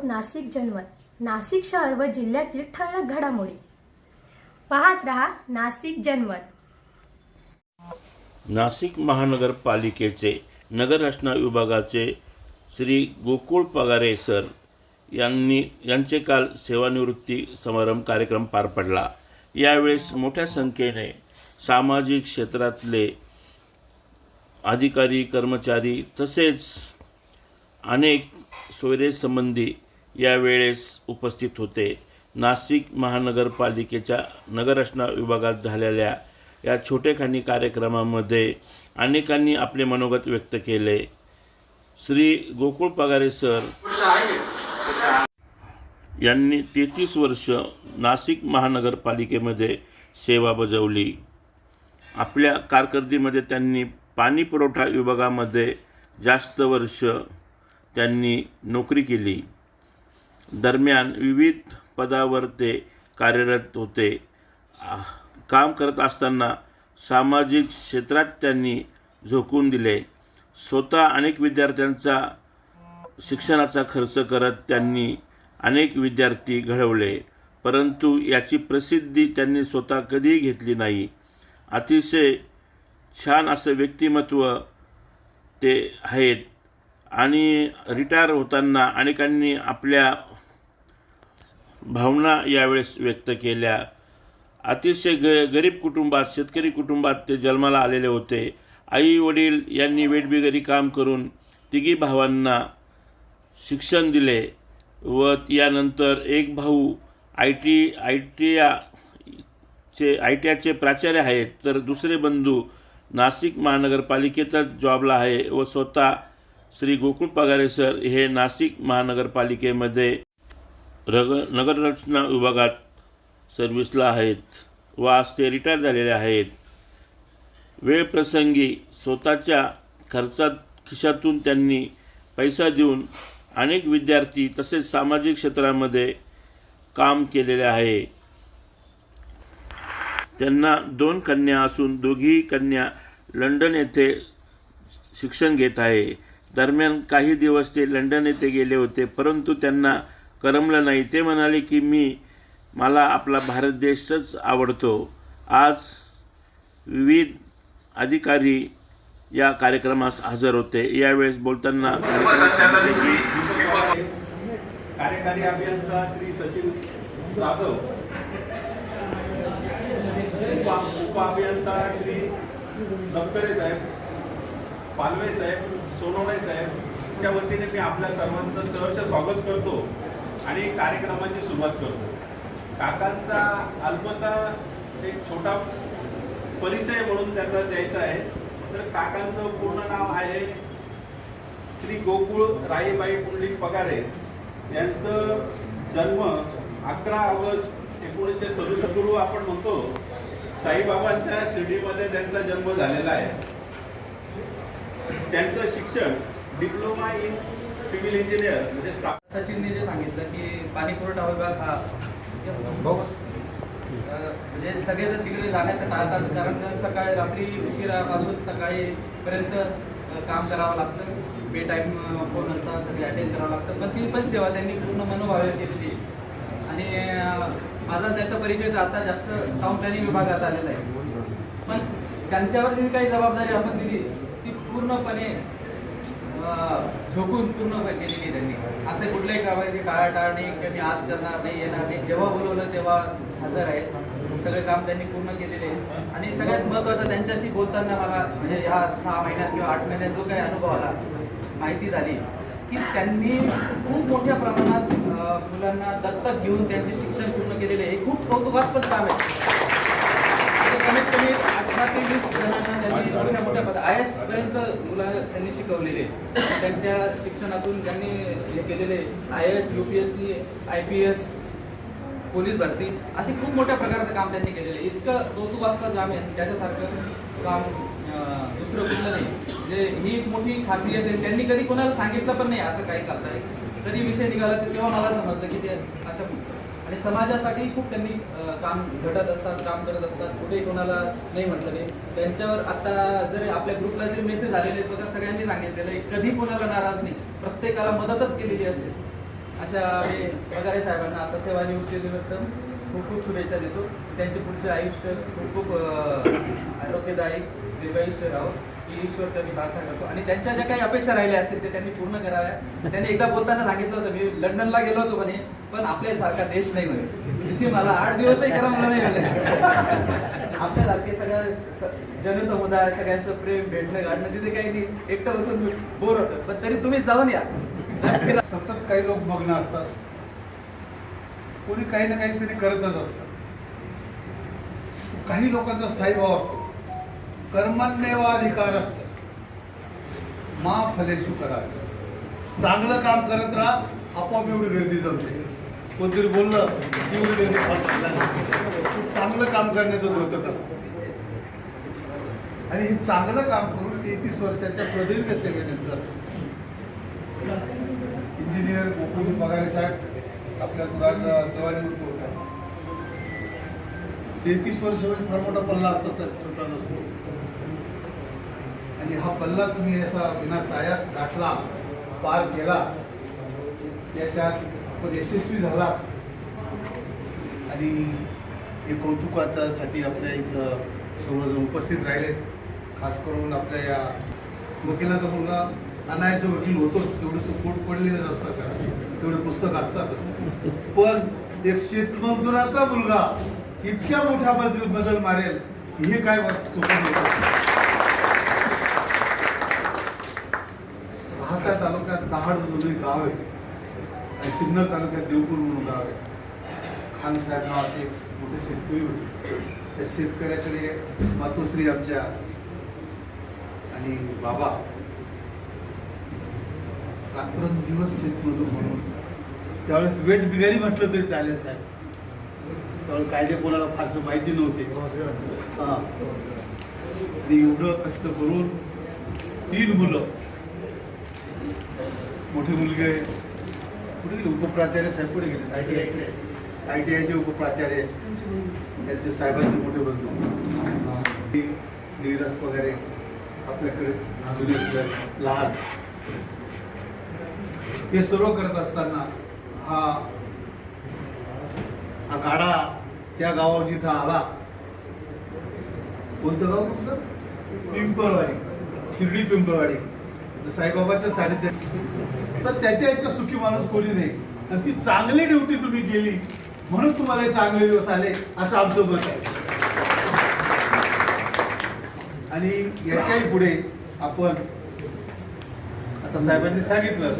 आहोत नाशिक जनमत नाशिक शहर व जिल्ह्यातील ठळक घडामोडी. पाहत रहा नाशिक जनमत नाशिक महानगरपालिकेचे नगररचना विभागाचे श्री गोकुळ पगारे सर यांनी यांचे काल सेवानिवृत्ती समारंभ कार्यक्रम पार पडला. यावेळेस मोठ्या संख्येने सामाजिक क्षेत्रातले अधिकारी कर्मचारी तसेच अनेक संबंधी यावेळेस उपस्थित होते. नाशिक महानगरपालिकेच्या नगररचना विभागात झालेल्या या छोटेखानी कार्यक्रमामध्ये अनेकांनी आपले मनोगत व्यक्त केले. श्री गोकुळ पगारे सर यांनी तेहतीस वर्ष नाशिक महानगरपालिकेमध्ये सेवा बजावली. आपल्या कारकिर्दीमध्ये त्यांनी पाणी पुरवठा विभागामध्ये जास्त वर्ष त्यांनी नोकरी केली. दरम्यान विविध पदावर ते कार्यरत होते. काम करत असताना सामाजिक क्षेत्रात त्यांनी झोकून दिले. स्वतः अनेक विद्यार्थ्यांचा शिक्षणाचा खर्च करत त्यांनी अनेक विद्यार्थी घडवले परंतु याची प्रसिद्धी त्यांनी स्वतः कधीही घेतली नाही. अतिशय छान असं व्यक्तिमत्व ते आहेत. आणि रिटायर होताना अनेकांनी आपल्या भावना यावेळेस व्यक्त केल्या. अतिशय ग गरीब कुटुंबात शेतकरी कुटुंबात ते जन्माला आलेले होते. आई वडील यांनी वेटबिगरी काम करून तिघी भावांना शिक्षण दिले व यानंतर एक भाऊ आय टी आय टी चे आय टी आयचे प्राचार्य आहेत तर दुसरे बंधू नाशिक महानगरपालिकेतच जॉबला आहे व स्वतः श्री गोकुळ पगारे सर हे नाशिक महानगरपालिकेमध्ये रग नगररचना विभागात सर्व्हिसला आहेत व आज ते रिटायर झालेले आहेत. वेळप्रसंगी स्वतःच्या खर्चात खिशातून त्यांनी पैसा देऊन अनेक विद्यार्थी तसेच सामाजिक क्षेत्रामध्ये काम केलेले आहे. त्यांना दोन कन्या असून दोघीही कन्या लंडन येथे शिक्षण घेत आहे. दरम्यान काही दिवस ते लंडन येथे गेले होते परंतु त्यांना करमलं नाही. ते म्हणाले की मी मला आपला भारत देशच आवडतो. आज विविध अधिकारी या कार्यक्रमास हजर होते. यावेळेस बोलताना की कार्यकारी अभियंता श्री सचिन जाधव उपा उपअभियंता श्री दत्तरे साहेब पालवे साहेब सोनवणे साहेब च्या वतीने मी आपल्या सर्वांचं सहर्ष स्वागत करतो आणि कार्यक्रमाची सुरुवात करतो. काकांचा अल्पचा एक छोटा परिचय म्हणून त्यांना द्यायचा आहे. तर काकांचं पूर्ण नाव आहे श्री गोकुळ राईबाई पुंडलिक पगारे. यांचं जन्म अकरा ऑगस्ट एकोणीसशे सदुसष्ट आपण म्हणतो. साईबाबांच्या शिर्डीमध्ये त्यांचा जन्म झालेला आहे. त्यांचं शिक्षण डिप्लोमा इन सिव्हिल इंजिनियर म्हणजे सचिनने जे सांगितलं की पाणी पुरवठा विभाग हा म्हणजे सगळेजण तिकडे जाण्याचं टाळतात कारण सकाळी रात्री उशिरापासून सकाळी पर्यंत काम करावं लागतं. बे टाईम फोन असतात सगळे अटेंड करावं लागतं. पण ती पण सेवा त्यांनी पूर्ण मनोभावे केलेली आणि माझा त्याचा परिचय आता जास्त टाउन प्लॅनिंग विभागात आलेला आहे. पण त्यांच्यावर जी काही जबाबदारी आपण दिली पूर्णपणे अं, झोकून पूर्ण केलेली त्यांनी. असे कुठल्याही कामाची टाळाटाळ नाही त्यांनी आज करणार नाही येणार नाही. जेव्हा बोलवलं तेव्हा हजर आहेत. सगळे काम त्यांनी पूर्ण केलेले आणि सगळ्यात महत्त्वाचं त्यांच्याशी बोलताना मला म्हणजे ह्या सहा महिन्यात किंवा आठ महिन्यात जो काही अनुभव आला माहिती झाली की त्यांनी खूप मोठ्या प्रमाणात मुलांना दत्तक घेऊन त्यांचे शिक्षण पूर्ण केलेले हे खूप कौतुकास्पद काम आहे. म्हणजे कमीत कमी ते वीस जणांना त्यांनी मोठ्या मोठ्या पद आय एस पर्यंत त्यांनी शिकवलेले त्यांच्या शिक्षणातून त्यांनी हे केलेले I S U P S C I P S police भरती असे खूप मोठ्या प्रकारचं काम त्यांनी केलेले इतकं कौतुक असतं काम त्याच्यासारखं काम दुसरं कुठलं नाही. म्हणजे ही एक मोठी खासियत आहे. त्यांनी कधी कोणाला सांगितलं पण नाही असं काही करताय कधी विषय निघाला तर तेव्हा मला समजलं की ते असं आणि समाजासाठी खूप त्यांनी काम घटत असतात काम करत असतात. कुठेही कोणाला नाही म्हटलं नाही त्यांच्यावर आता जर आपल्या ग्रुपला जे मेसेज आलेले आहेत बघा सगळ्यांनी सांगितलेलं आहे कधी कोणाला नाराज नाही. प्रत्येकाला मदतच केलेली असेल अशा आम्ही पगारे साहेबांना आता सेवानिवृत्तीनिमित्त खूप खूप शुभेच्छा देतो. त्यांचे पुढचे आयुष्य खूप खूप अं, आरोग्यदायी दीर्घायुष्य राहो. ही ईश्वर त्यांनी प्रार्थना करतो. आणि त्यांच्या ज्या काही अपेक्षा राहिल्या असतील ते त्यांनी पूर्ण कराव्या. त्यांनी एकदा बोलताना सांगितलं होतं मी लंडनला गेलो होतो म्हणे पण आपल्यासारखा देश नाही म्हणे. इथे मला आठ दिवसही करमलं नाही म्हणे. आपल्यासारखे सगळ्या जनसमुदाय सगळ्यांचं प्रेम भेटणं गाठणं तिथे काही नाही. एकटं बसून बोर होतं. पण तरी तुम्ही जाऊन या. सतत काही लोक मग्न असतात. कोणी काही ना काहीतरी करतच असतं. काही लोकांचा स्थायी भाव असतो. कर्मण्यवाधिकार असतो. मा फलेशू करायचं चांगलं काम करत राहा आपोआप एवढी गर्दी जमते. कोणतरी बोललं एवढी गर्दी चांगलं काम करण्याचं द्योतक असतं. आणि हे चांगलं काम करून तेहतीस वर्षाच्या प्रदीर्घ सेवेनंतर. इंजिनियर गोकुल पगारे साहेब आपल्या तुराचा सेवानिवृत्त होता तेहतीस वर्ष म्हणजे फार मोठा पल्ला असतो सर छोटा नसतो. आणि हा पल्ला तुम्ही असा विना सायास गाठला पार केला याच्यात आपण यशस्वी झाला. आणि हे कौतुकाच्यासाठी आपल्या इथं सर्वजण उपस्थित राहिले. खास करून आपल्या या वकिलाचा मुलगा अनायचं वकील होतोच तेवढं तो पोट पडलेलेच असतात त्याला. तेवढे पुस्तक असतातच. पण एक शेतमजुराचा मुलगा इतक्या मोठ्या बदल बदल मारेल हे काय वा- सोपं तालुक्यात दहाड एक गाव आहे. आणि सिन्नर तालुक्यात देवपूर म्हणून गाव आहे. खान साहेब नावाचे एक मोठे शेतकरी होते. त्या शेतकऱ्याकडे मातोश्री आमच्या आणि बाबा रात्रंदिवस शेतमजूर म्हणून. त्यावेळेस वेट बिगारी म्हटलं तरी चालेल साहेब. त्यावेळेस कायदे कोणाला फारसं माहिती नव्हते. हां. आणि एवढं कष्ट करून तीन मुलं. मोठे मुलगे. कुठे गेले? उपप्राचार्य साहेब कुठे गेले? आय टी आयचे आय टी आयचे उपप्राचार्य. त्यांचे साहेबांचे मोठे बंधू. अं, देवीदास आपल्याकडेच अजून लहान हे सर्व करत असताना हा हा गाडा त्या गावावर जिथं आला. कोणतं गाव तुमचं? पिंपळवाडी. शिर्डी पिंपळवाडी. साईबाबाच्या सानिध्यात. तर त्याच्या इतका सुखी माणूस कोणी नाही. आणि ती चांगली ड्युटी तुम्ही केली. म्हणून तुम्हाला हे चांगले दिवस आले असं आमचं मत आहे. आणि याच्याही पुढे आपण आता साहेबांनी सांगितलं.